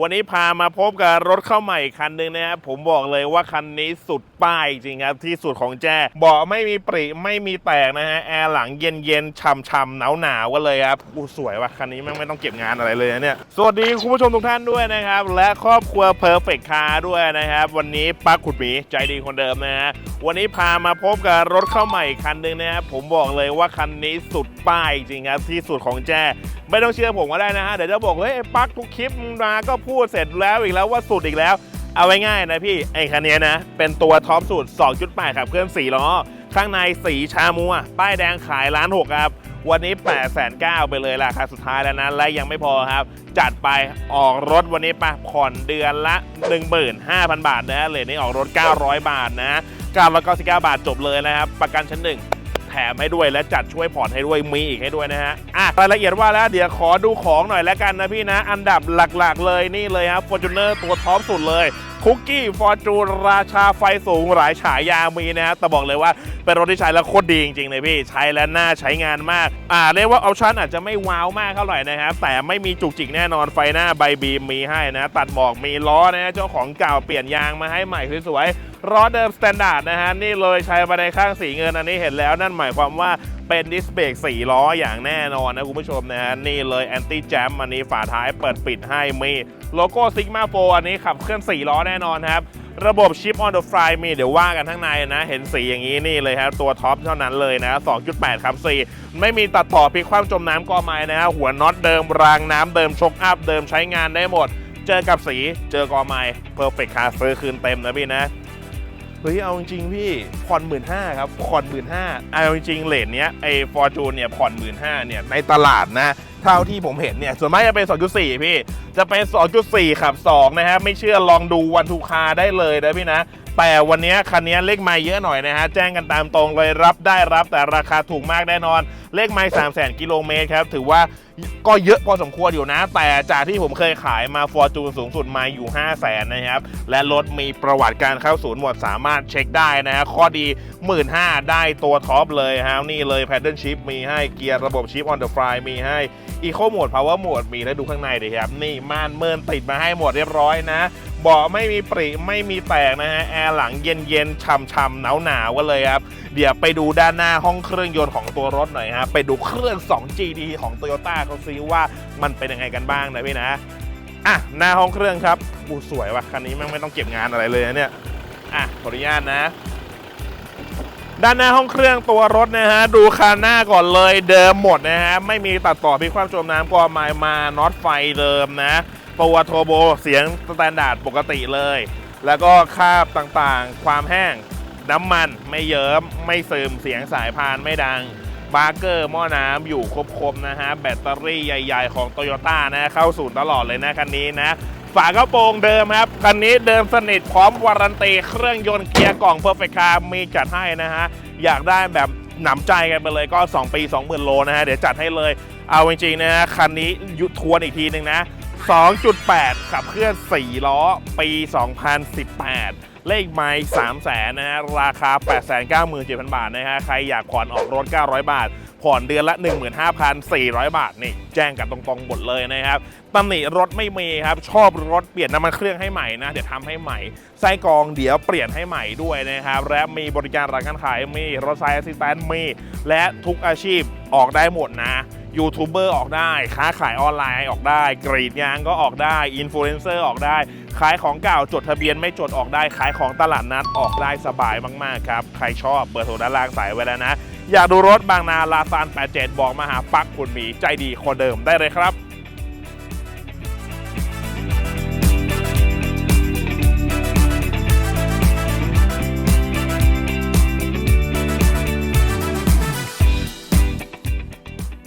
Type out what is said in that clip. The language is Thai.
วันนี้พามาพบกับรถเข้าใหม่คันหนึ่งนะครับผมบอกเลยว่าคันนี้สุดป้ายจริงครับที่สุดของแจ้เบาะไม่มีปริไม่มีแตกนะฮะแอร์หลังเย็นเย็นช่ำช่ำหนาวหนาวกันเลยครับอู้สวยว่ะคันนี้แม่ไม่ต้องเก็บงานอะไรเลยนะเนี่ยสวัสดีคุณผู้ชมทุกท่านด้วยนะครับ และครอบครัวเพอร์เฟกคาด้วยนะครับ วันนี้ปักขุดหมีใจดีคนเดิมนะฮะวันนี้พามาพบกับรถเข้าใหม่คันหนึ่งนะครับผมบอกเลยว่าคันนี้สุด ป้ายจริงครับที่สุดของแจ ไม่ต้องเชื่อผมก็ได้นะฮะ เดี๋ยวจะบอกเฮ้ยไอ้ปักทุกคลิปมาก็พูดเสร็จแล้วอีกแล้วว่าสุดอีกแล้ว เอาไว้ง่ายนะพี่ ไอ้คันนี้นะ เป็นตัวท็อปสุด 2.8ขับเคลื่อน4ล้อ ข้างในสีชามัว ป้ายแดงขายล้านหกครับ วันนี้ 8 9 0 0 0ไปเลยราคาสุดท้ายแล้วนะ และยังไม่พอครับ จัดไปออกรถวันนี้ปะผ่อนเดือนละ 15,000 บาทนะเลทนี้ออกรถ 900 บาทนะ999บาทจบเลยนะครับ ประกันชั้นหนึ่ง แถมให้ด้วยและจัดช่วยผ่อนให้ด้วยมีอีกให้ด้วยนะฮะอะรายละเอียดว่าแล้วเดี๋ยวขอดูของหน่อยแล้วกันนะพี่นะ อันดับหลักๆ เลยนี่เลยครับฟอร์จูเนอร์ตัวท็อปสุดเลย คุกกี้ฟอร์จูนราชาไฟสูงหลายฉายามีนะฮะแต่บอกเลยว่าเป็นรถที่ใช้แล้วโคตรดีจริงๆเลยพี่ ใช้แล้วน่าใช้งานมาก อ่าเรียกว่าออปชั่นอาจจะไม่ว้าวมากเท่าไหร่นะครับแต่ไม่มีจุกจิกแน่นอนไฟหน้าใบบีมมีให้นะตัดหมอกมีล้อนะฮะเจ้าของเก่าเปลี่ยนยางมาให้ใหม่สวยๆล้อเดิมสแตนดาร์ดนะฮะนี่เลยใช้มาในข้างสีเงินอันนี้เห็นแล้วนั่นหมายความว่า เป็นดิสเบรก4ล้ออย่างแน่นอนนะคุณผู้ชมนะฮะนี่เลยแอนตี้แจมอันนี้ฝาท้ายเปิดปิดให้มีโลโก้ซิกมาโฟอันนี้ขับเคลื่อน4ล้อแน่นอนครับระบบชิปออนเดอะฟลายมีเดี๋ยวว่ากันข้างในนะ เห็นสีอย่างนี้นี่เลยครับ ตัวท็อปเท่านั้นเลยนะ 2.8ครับ4ไม่มีตัดต่อพลิกคว่ำจมน้ำกอไม้นะฮะหัวน็อตเดิมรางน้ำเดิมชกอัพเดิมใช้งานได้หมด เจอกับสีเจอกอไม้เพอร์เฟคคาซื้อคืนเต็มนะพี่นะ เฮ้ยเอาจริงๆพี่ผ่อนหมื่นห้าครับผ่อนหมื่นห้าเอาจริงเลทเนี้ยไอ้ฟอร์จูนเนี่ยผ่อนหมื่นห้าเนี่ยในตลาดนะเท่าที่ผมเห็นเนี่ยส่วนมากจะเป็นสกุลสี่พี่ จะเป็น 2.4 ขับ 2 นะฮะ ไม่เชื่อลองดูวันทูคาได้เลยนะพี่นะ แต่วันนี้คันนี้เลขไม้เยอะหน่อยนะฮะ แจ้งกันตามตรงเลยรับได้รับแต่ราคาถูกมากแน่นอน เลขไม้3 0 0 0 0 กิโลเมตรครับ ถือว่าก็เยอะพอสมควรอยู่นะ แต่จากที่ผมเคยขายมาฟอร์จูนสูงสุดมาอยู่ 5 0 0 0 0นนะครับ และรถมีประวัติการเข้าศูนย์หมดสามารถเช็คได้นะฮะข้อดี 15,000ได้ตัวท็อปเลยฮะนี่เลยแพดเดิลชิพมีให้เกียร์ระบบชิปออนเดอะฟลายมีให้ อีโคโหมดพาวเวอร์โหมดมีแล้วดูข้างในดิครับ นี่ม่านเมินติดมาให้หมดเรียบร้อยนะเบาะไม่มีปริไม่มีแตกนะฮะแอร์หลังเย็นเย็นๆช่ำหนาวหนาวกันเลยครับ เดี๋ยวไปดูด้านหน้าห้องเครื่องยนต์ของตัวรถหน่อยฮะไปดูเครื่อง 2GD ของ Toyota เขาซิว่ามันเป็นยังไงกันบ้างนะพี่นะอะหน้าห้องเครื่องครับอู้สวยว่ะคันนี้แม่งไม่ต้องเก็บงานอะไรเลยนะเนี่ยอะขออนุญาตนะ ด้านหน้าห้องเครื่องตัวรถนะฮะ ดูคันหน้าก่อนเลยเดิมหมดนะฮะ ไม่มีตัดต่อพิความจมน้ำก็มามาน็อตไฟเดิมนะตัวโทโบเสียงสแตนดาร์ดปกติเลย แล้วก็คาบต่างๆ ความแห้ง น้ำมันไม่เยิ้มไม่ซึมเสียงสายพานไม่ดังบาร์เกอร์หม้อน้ำอยู่ครบๆนะฮะ แบตเตอรี่ใหญ่ ๆ ของ Toyota นะ เข้าศูนย์ตลอดเลยนะคันนี้นะ ฝากระโปรงเดิมครับ คันนี้เดิมสนิทพร้อมวารันตีเครื่องยนต์เกียร์กล่องเพอร์เฟคคาร์มีจัดให้นะฮะ อยากได้แบบหนำใจกันไปเลยก็ 2 ปี 20,000 โลนะฮะ เดี๋ยวจัดให้เลย เอาจริงๆนะฮะคันนี้ยุทวนอีกทีหนึ่งนะ 2.8 ขับเคลื่อน 4 ล้อ ปี 2018 เลขไม้3แสนนะฮะราคา 897,000 บาทนะฮะใครอยากผ่อนออกรถ 900 บาท ผ่อนเดือนละ 15,400 บาทนี่แจ้งกันตรงๆหมดเลยนะครับตำหนิรถไม่มีครับ ชอบรถเปลี่ยนน้ำมันเครื่องให้ใหม่นะ เดี๋ยวทำให้ใหม่ ไส้กรองเดี๋ยวเปลี่ยนให้ใหม่ด้วยนะครับ และมีบริการร้านการขายมีรถไซส์แอสซิสแตนต์มี และทุกอาชีพออกได้หมดนะ ยูทูบเบอร์ออกได้ ค้าขายออนไลน์ออกได้ กรีดยางก็ออกได้ อินฟลูเอนเซอร์ออกได้ ขายของเก่าจดทะเบียนไม่จดออกได้ ขายของตลาดนัดออกได้สบายมาก ๆ ครับ ใครชอบเบอร์โทรด้านล่างสายไว้แล้วนะ อยากดูรถบางนาลาซาน 87 บอกมาหาปักคุณหมีใจดีคนเดิมได้เลยครับ